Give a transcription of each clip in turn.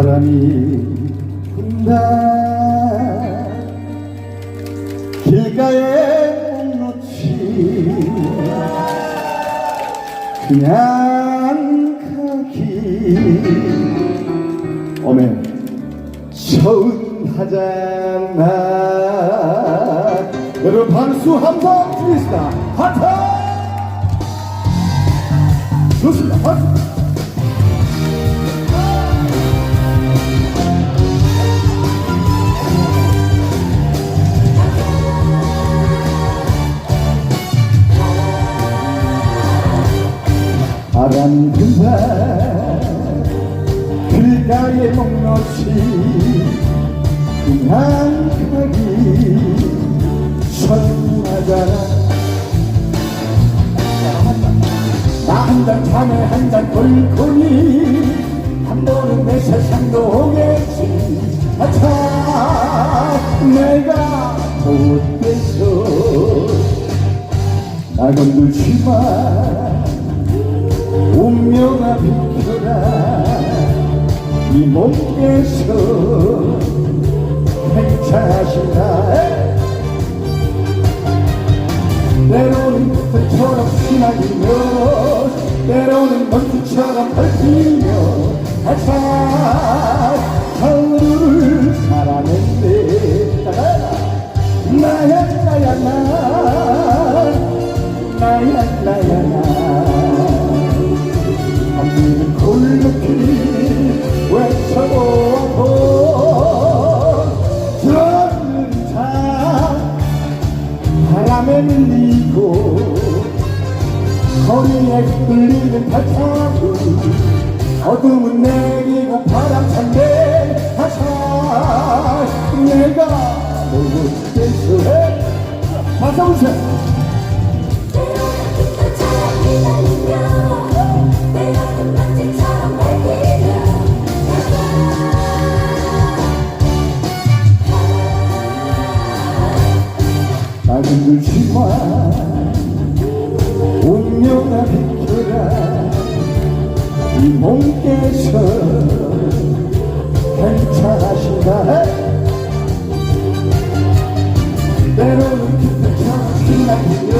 바람이 분다 길가에 묵놓지 그냥 가기. 어메 서운하잖아 여러분 박수 함성 드리겠습니다 하트 좋습니다 바람 분다 길가에 목놓치 그냥 가기 서운하잖아. 나 한잔 자네 한잔 돌고니 한 번은 내 세상도 오겠지. 아참 내가 못돼서 나 건 들지마 신나기며 때로는 먼지처럼 밟히 흔들리는 발자국 어둠은 내리고 바람 찬데 하차 내가 못돼서 해. 박사우세 나는 울지마 운명 이 몸께서 괜찮으신가? 때로는 그때처럼 신나기며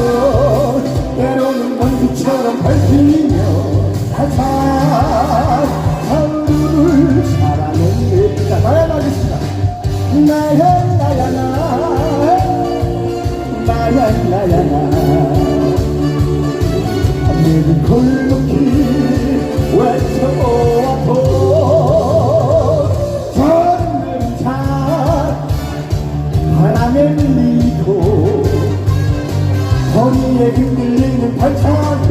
때로는 먼지처럼 밟히며 항상 하루를 살아내는 자 나야 나겠습니다 나야 나야 나 나야 나야 나 내는 골목길 외쳐보아도 저는 참 바람에 밀리고 거리에 흔들리는 발자국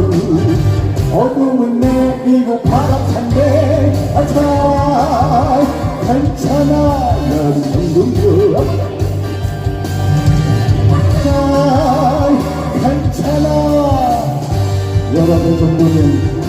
어둠은 내리고 바람찬데 아차 괜찮아 난 아, 괜찮아 여러분 정도면